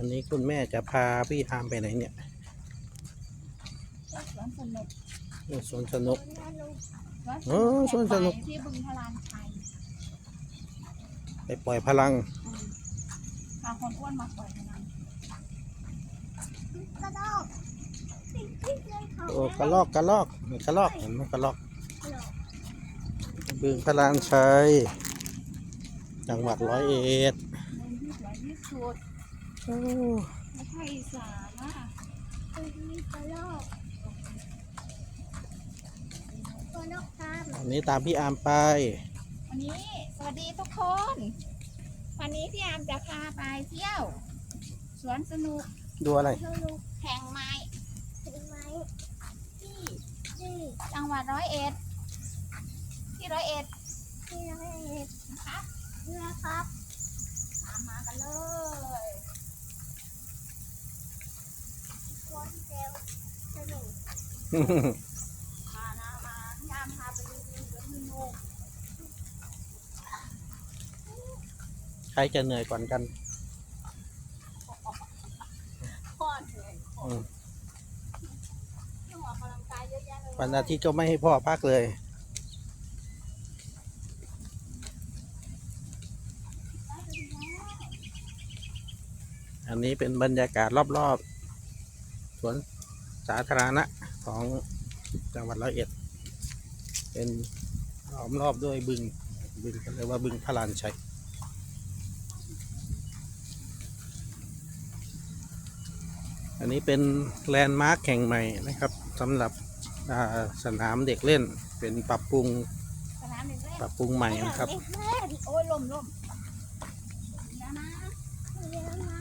อันนี้คุณแม่จะพาพี่ทามไปไหนเนี่ยสวนสนุกสวนสนุกสวนเออสวนสนุกไปที่บึงพลานชัยไปปล่อยพลังอืมพาคนอ้วนมาปล่อยพลังกระดอกติ๊กติ๊กเลยเขาโอ้กระลอกกระลอกนี่กระลอกเห็นไหมกระลอก บึงพลานชัยจังหวัดร้อยเอ็ดเมืองที่สวยที่สุดโอ้ไม่ใช่อีสานนะมีกระดอกกระดอกตามอันนี้ตามพี่อาร์มไป วันนี้สวัสดีทุกคน วันนี้พี่อามจะพาไปเที่ยว สวนสนุกดูอะไร สนุกแห่งไม้เห็นไหมที่นี่จังหวัดร้อยเอ็ด ที่ร้อยเอ็ดที่เราเห็นนะคะนะครับตามมากันเลย วันเซลสนุก พานามาพี่อามพาไปดูสวนสนุก ใครจะเหนื่อยก่อนกันพ่อเหนื่อยอืมต้องออกกำลังกายเยอะแยะเลยวันอาทิตย์ก็ไม่ให้พ่อพักเลยอันนี้เป็นบรรยากาศรอบๆสวนสาธารณะ ของจังหวัดร้อยเอ็ด เป็นล้อมรอบด้วยบึง บึงเขาเรียกว่าบึงพระลานชัยอันนี้เป็นแลนด์มาร์คแห่งใหม่นะครับสำหรับอ่าสนามเด็กเล่นเป็นปรับปรุงสนามเด็กเล่นปรับปรุงใหม่นะครับเด็กเล่นโอ้ยลมลมเดี๋ยวนะเรียนมา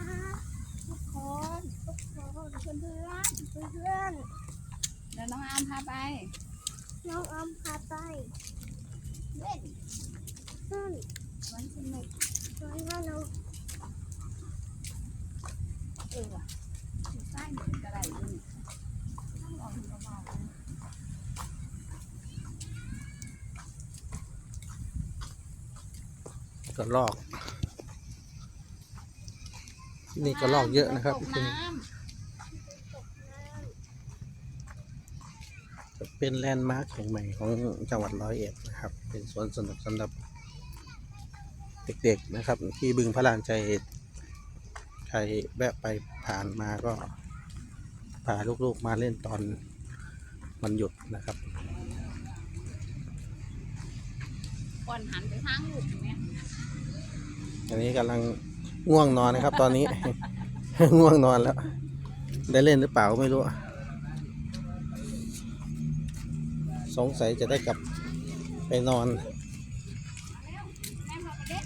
ทุกคนทุกคนเพื่อนเพื่อนเพื่อนๆเดี๋ยวน้องอามพาไป น้องออมพาไปเล่นขึ้นสวนสนุกสวนสนุกเออว่ะอยู่ใต้หนึ่งกระไดอยู่นี่ต้องลองดูเบาๆนะกระลอก นี่กระลอกเยอะนะครับ ตกที่น้นี่ ตกน้ำ เป็นแลนด์มาร์คแห่งใหม่ของจังหวัดร้อยเอ็ดนะครับ เป็นสวนสนุกสำหรับเด็กๆนะครับ ที่บึงพระลานใจยใครแวะไปผ่านมาก็พาลูกๆมาเล่นตอนวันหยุดนะครับก่อนหันไปทางลูกอย่างเนี้ยอันนี้กำลังง่วงนอนนะครับ ตอนนี้ ง่วงนอนแล้ว ได้เล่นหรือเปล่าก็ไม่รู้ สงสัยจะได้กลับไปนอนแม่พาไปเล่น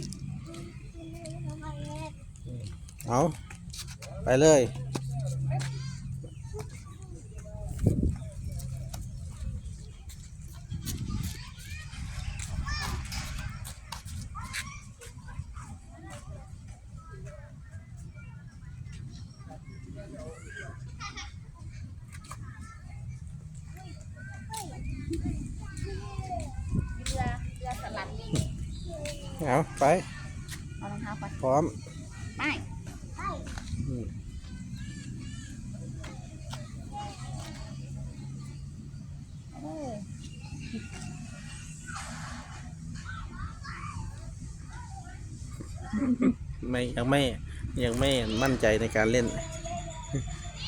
ที่นี่ทำไมเล่นเอา ไปเลย เรือเรือสลัดลิง เอาไป เอารองเท้าไป พร้อม ไปอืมเออไม่ยังไม่ยังไม่มั่นใจในการเล่น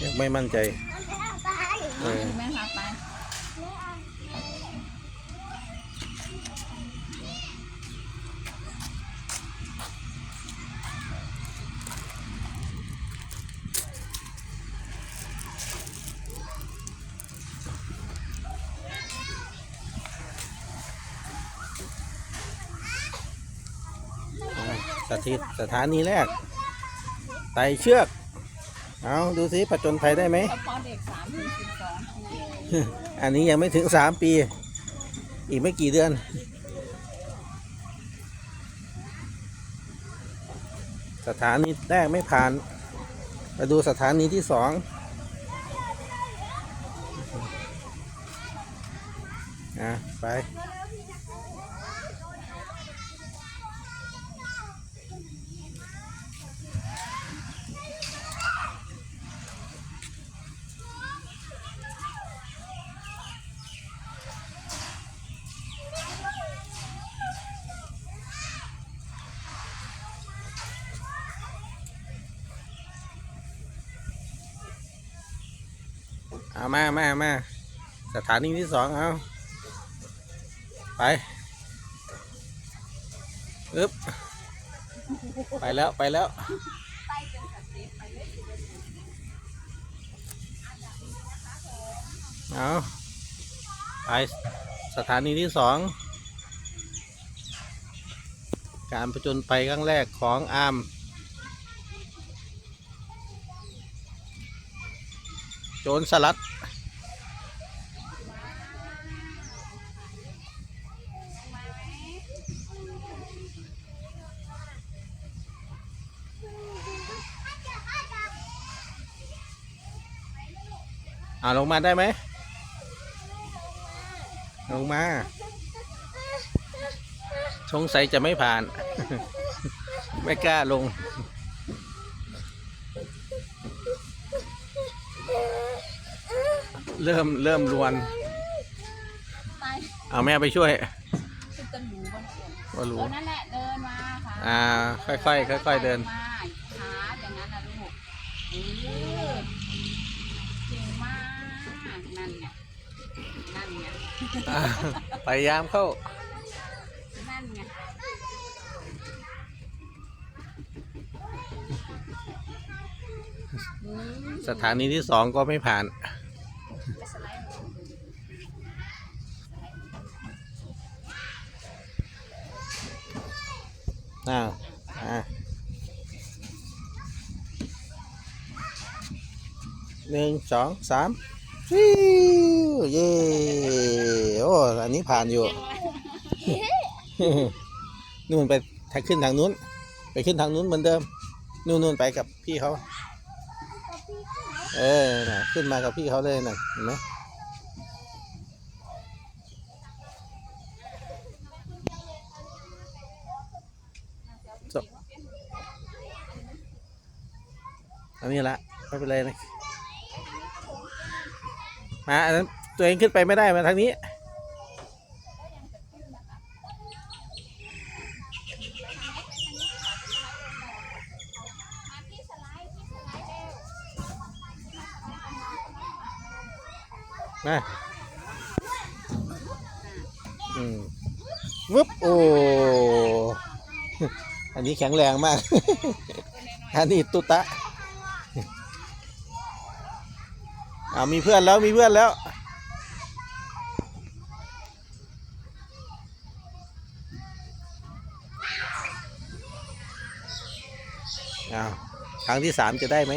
ยังไม่มั่นใจไปเออ แม่พาไสถิตสถานีแรก ไต่เชือก เอาดูสิผจญภัยได้ไหมเฉพาะเด็กสามถึงสิบสองปีอันนี้ยังไม่ถึงสามปี อีกไม่กี่เดือน สถานีแรกไม่ผ่านไปดูสถานีที่สอง อะ ไป เอามามามาสถานีที่สองเอาไปอึ๊บไปแล้วไปแล้วเต็ปไปเลยเอาไปสถานีที่สองการประจนไปครั้งแรกของอาร์ม โจรสลัด อ่าลงมาได้ไหม ลงมา สงสัยจะไม่ผ่าน ไม่กล้าลง เริ่มเริ่มรวน ไปเอาแม่ไปช่วยขึ้นต้นหมูบนสวนก็รู้ เออนั่นแหละเดินมาค่ะอ่าค่อยๆค่อยๆเดิน มาขาอย่างนั้นนะลูกเออเก่งมากนั่นไงนั่นไงอ่าพยายามเข้า นั่นไงอืมสถานีที่สองก็ไม่ผ่านจะ สไลด์ลงอ้าอ่าหนึ่งสองสามฟิวเย่โอ้อันนี้ผ่านอยู่ นู่นไปทางขึ้นทางนู้น ไปขึ้นทางนู้นเหมือนเดิม นู่นนู่นไปกับพี่เขา เออนะขึ้นมากับพี่เขาเลยน่ะเห็นไหมจบอันนี้ละไม่เป็นไรนะมาอันนั้นตัวเองขึ้นไปไม่ได้มาทางนี้ มาที่สไลด์ที่สไลด์เร็ว มาอืมวึบโอ้ อันนี้แข็งแรงมาก อันนี้ตุตะอ่ามีเพื่อนแล้วมีเพื่อนแล้ว อ้าว ครั้งที่สามจะได้ไหม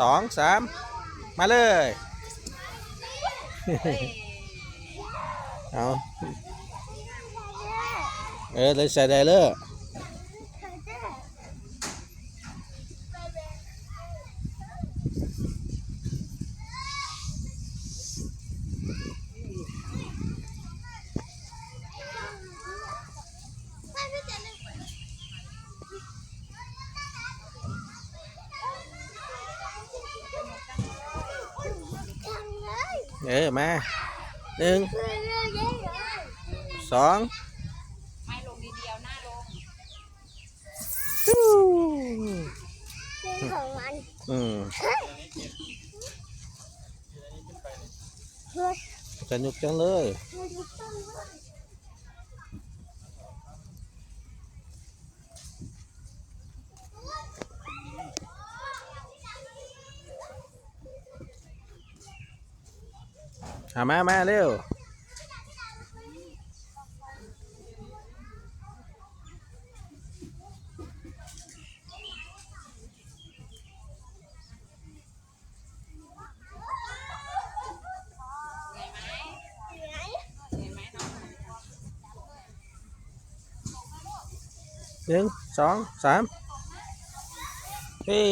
สองสามมาเลย เอาเออเลยใส่ได้เลย เออมาหนึ่งสองไม่ลงดีเดียวหน้าลงฟิวของมันอืมเฮ้ยสนุกจังเลย มันดูต้นว่าเอามามาเร็วไหนเห็นไหมน้องหนึ่งสองสามเฮ้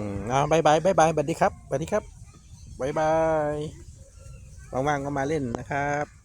อืมอ่าบายบายบายบายสวัสดีครับสวัสดีครับบายบายว่างๆก็มาเล่นนะครับ